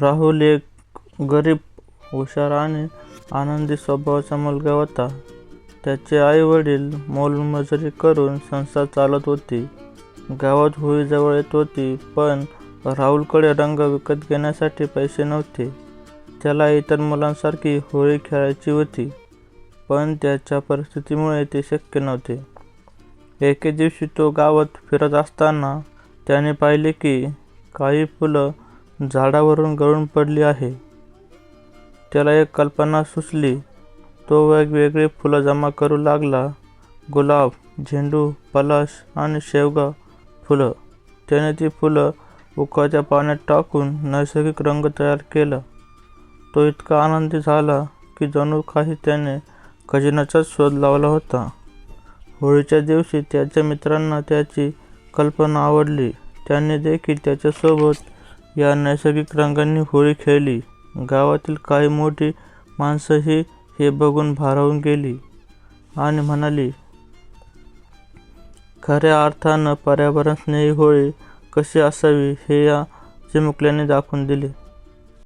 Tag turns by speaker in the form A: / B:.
A: राहुल एक गरीब हुशार आणि आनंदी स्वभावाचा मुलगा होता. त्याचे आई वडील मोलमजुरी करून संसार चालत होती. गावात होळी जवळ येत होती पण राहुलकडे रंग विकत घेण्यासाठी पैसे नव्हते. त्याला इतर मुलांसारखी होळी खेळायची होती पण त्याच्या परिस्थितीमुळे ते शक्य नव्हते. एके दिवशी तो गावात फिरत असताना त्याने पाहिले की काही फुलं झाडावरून गळून पडली आहे. त्याला एक कल्पना सुचली. तो वेगवेगळी फुलं जमा करू लागला. गुलाब झेंडू पलाश आणि शेवगा फुलं. त्याने ती फुलं उकळत्या पाण्यात टाकून नैसर्गिक रंग तयार केला. तो इतका आनंदी झाला की जणू काही त्याने खजिन्याचाच शोध लावला होता. होळीच्या दिवशी त्याच्या मित्रांना त्याची कल्पना आवडली. त्यांनी देखील त्याच्यासोबत या नैसर्गिक रंगांनी होळी खेळली. गावातील काही मोठी माणसंही हे बघून भारावून गेली आणि म्हणाली खऱ्या अर्थानं पर्यावरणस्नेही होळी कशी असावी हे या चिमुकल्याने दाखवून दिले.